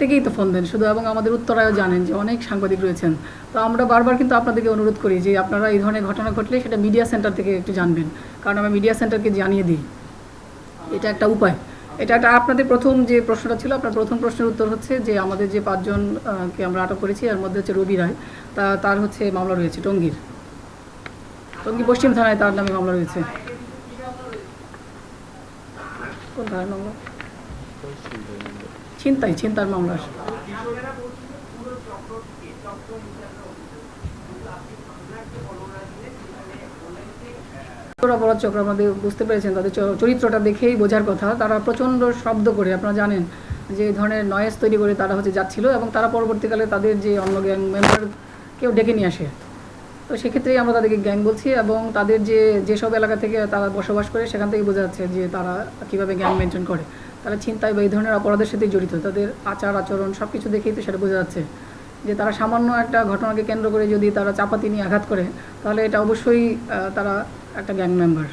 থেকেই তো ফোন দেন, শুধু এবং আমাদের উত্তরায়ও জানেন যে অনেক সাংবাদিক রয়েছেন। তো আমরা বারবার কিন্তু আপনাদেরকে অনুরোধ করি যে আপনারা এই ধরনের ঘটনা ঘটলে সেটা মিডিয়া সেন্টার থেকে একটু জানবেন। কারণ আমরা মিডিয়া সেন্টারকে জানিয়ে দিই। এটা একটা উপায়। এটা একটা আপনাদের প্রথম যে প্রশ্নটা ছিল, আপনার প্রথম প্রশ্নের উত্তর হচ্ছে যে আমাদের যে পাঁচজনকে আমরা আটক করেছি, এর মধ্যে হচ্ছে রবি রায়, তা, তার হচ্ছে মামলা রয়েছে, টঙ্গীর। টঙ্গী পশ্চিম থানায় তার নামে মামলা রয়েছে। কোন থানায় মামলা? ছিনতাই ছিনতার মামলা অপরাধ চক্র আমাদের বুঝতে পেরেছেন তাদের চরিত্রটা দেখেই বোঝার কথা। তারা প্রচণ্ড শব্দ করে, আপনারা জানেন যে ধরনের নয়েজ তৈরি করে তারা হচ্ছে যাচ্ছিল এবং তারা পরবর্তীকালে তাদের যে অন্য গ্যাং মেম্বার কেউ ডেকে নিয়ে আসে। তো সেক্ষেত্রেই আমরা তাদেরকে গ্যাং বলছি এবং তাদের যে যেসব এলাকা থেকে তারা বসবাস করে সেখান থেকে বোঝা যাচ্ছে যে তারা কীভাবে গ্যাং মেনটেন করে। তারা চিন্তায় বা এই ধরনের অপরাধের সাথে জড়িত, তাদের আচার, আচরণ সব কিছু দেখেই তো সেটা বোঝা যাচ্ছে যে তারা সামান্য একটা ঘটনাকে কেন্দ্র করে যদি তারা চাপাতি নিয়ে আঘাত করে, তাহলে এটা অবশ্যই তারা একটা গ্যাং মেম্বার।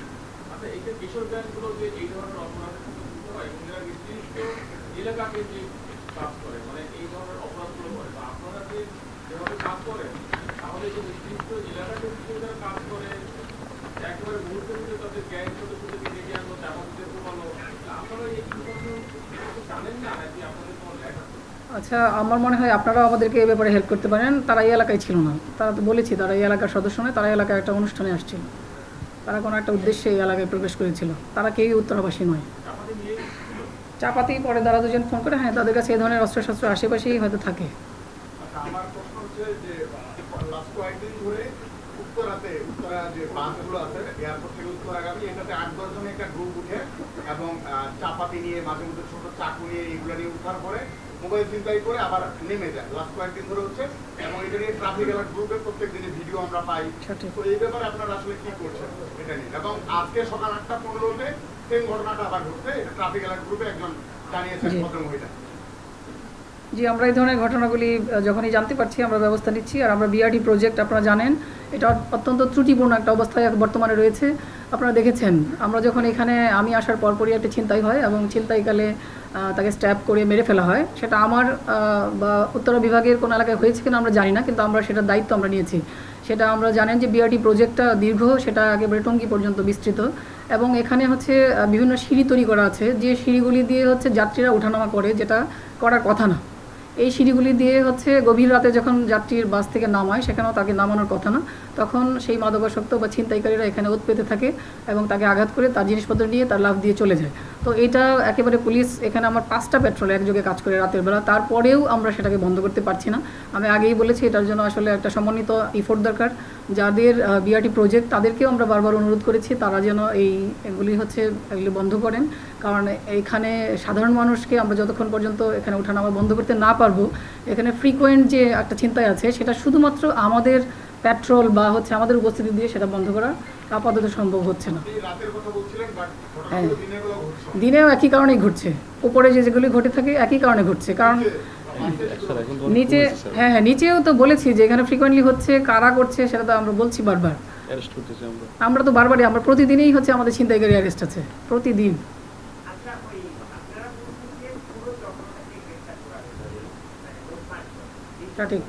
আচ্ছা আমার মনে হয় আপনারাও আমাদেরকে এই ব্যাপারে হেল্প করতে পারেন। তারা এই এলাকায় ছিল না। তারা তো বলেছি তারা এই এলাকার সদস্য নয় তারা এলাকায় একটা অনুষ্ঠানে আসছিল। তারা কোনো একটা উদ্দেশ্যে এই এলাকায় প্রবেশ করেছিল। তারা কেউই উত্তরাবাসী নয়। চাপাতি পরে তারা দুজন ফোন করে হ্যাঁ তাদের কাছে এই ধরনের অস্ত্রশস্ত্র আশেপাশেই হয়তো থাকে। আচ্ছা, উত্তরাতে উত্তরা যে বাসগুলো আছে এয়ারপোর্ট থেকে উত্তরাগামী এটাতে আট দশ একটা গ্রুপ উঠে এবং চাপাতি নিয়ে মাঝে মধ্যে ছোট চাকু নিয়ে এগুলো নিয়ে উদ্ধার করে মোবাইল চিন্তাই করে আবার নেমে যায়। লাস্ট কয়েকদিন ধরে হচ্ছে এবং এটা নিয়ে ট্রাফিক অ্যালার্ট গ্রুপে প্রত্যেক দিনে ভিডিও আমরা পাই। তো এই ব্যাপারে আপনারা আসলে কি করছেন এটা নিয়ে? এবং আজকে সকাল আটটা পনেরোতে সেম ঘটনাটা আবার ঘটছে এটা ট্রাফিক অ্যালার্ট গ্রুপে একজন জানিয়েছেন। ভদ্রমহিলা। জি আমরা এই ধরনের ঘটনাগুলি যখনই জানতে পারছি আমরা ব্যবস্থা নিচ্ছি। আর আমরা বিআরডি প্রজেক্ট আপনারা জানেন এটা অত্যন্ত ত্রুটিপূর্ণ একটা অবস্থায় বর্তমানে রয়েছে। আপনারা দেখেছেন আমরা যখন এখানে আমি আসার পরপরই একটা ছিনতাই হয় এবং ছিনতাইকালে আহ, তাকে স্ট্যাপ করে মেরে ফেলা হয়। সেটা আমার বা উত্তরা বিভাগের কোনো এলাকায় হয়েছে কিনা আমরা জানি না কিন্তু আমরা সেটার দায়িত্ব আমরা নিয়েছি। সেটা আমরা জানেন যে বিআরটি প্রজেক্টটা দীর্ঘ সেটা একেবারে টঙ্গী পর্যন্ত বিস্তৃত। এবং এখানে হচ্ছে বিভিন্ন সিঁড়ি তৈরি করা আছে। যে সিঁড়িগুলি দিয়ে হচ্ছে যাত্রীরা ওঠানামা করে যেটা করার কথা না। এই সিঁড়িগুলি দিয়ে হচ্ছে গভীর রাতে যখন যাত্রীর বাস থেকে নামায়, সেখানেও তাকে নামানোর কথা না। তখন সেই মাদকাসক্ত বা ছিনতাইকারীরা এখানে ওত পেতে থাকে এবং তাকে আঘাত করে তার জিনিসপত্র নিয়ে তার লাভ দিয়ে চলে যায়। তো এটা একেবারে পুলিশ এখানে আমার পাঁচটা পেট্রোল একযোগে কাজ করে রাতের বেলা। তারপরেও আমরা সেটাকে বন্ধ করতে পারছি না। আমি আগেই বলেছি, এটার জন্য আসলে একটা সমন্বিত ইফোর্ট দরকার। যাদের বিআরটি প্রজেক্ট তাদেরকেও আমরা বারবার অনুরোধ করেছি, তারা যেন এই এগুলি হচ্ছে, এগুলি বন্ধ করেন। কারণ এখানে সাধারণ মানুষকে আমরা যতক্ষণ পর্যন্ত এখানে ওঠানামা বন্ধ করতে না পারব, এখানে ফ্রিকোয়েন্ট যে একটা চিন্তায় আছে, সেটা শুধুমাত্র আমাদের পেট্রোল বা হচ্ছে আমাদের উপস্থিতি দিয়ে সেটা বন্ধ করা আপাতত সম্ভব হচ্ছে না। আপনি রাতের কথা বলছিলেন বাট হ্যাঁ। দিনেও একই কারণেই ঘটছে। উপরে যে যেগুলি ঘটে থাকে একই কারণে ঘটছে। কারণ নিচে হ্যাঁ হ্যাঁ নিচেও তো বলেছি যে এখানে ফ্রিকোয়েন্টলি হচ্ছে কারা করছে সেটা তো আমরা বলছি বারবার। আমরা। তো বারবারই আমরা প্রতিদিনই হচ্ছে আমাদের ছিনতাইকারী অ্যারেস্ট আছে প্রতিদিন। সঠিক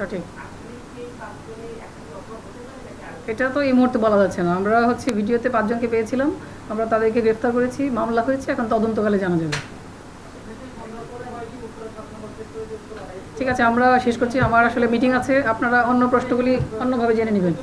সঠিক এটা তো এই মুহূর্তে বলা যাচ্ছে না। আমরা হচ্ছে ভিডিওতে পাঁচজনকে পেয়েছিলাম। আমরা তাদেরকে গ্রেফতার করেছি, মামলা হয়েছে, এখন তদন্তকালে জানা যাবে। ঠিক আছে, আমরা শেষ করছি। আমার আসলে মিটিং আছে। আপনারা অন্য প্রশ্নগুলি অন্যভাবে জেনে নেবেন।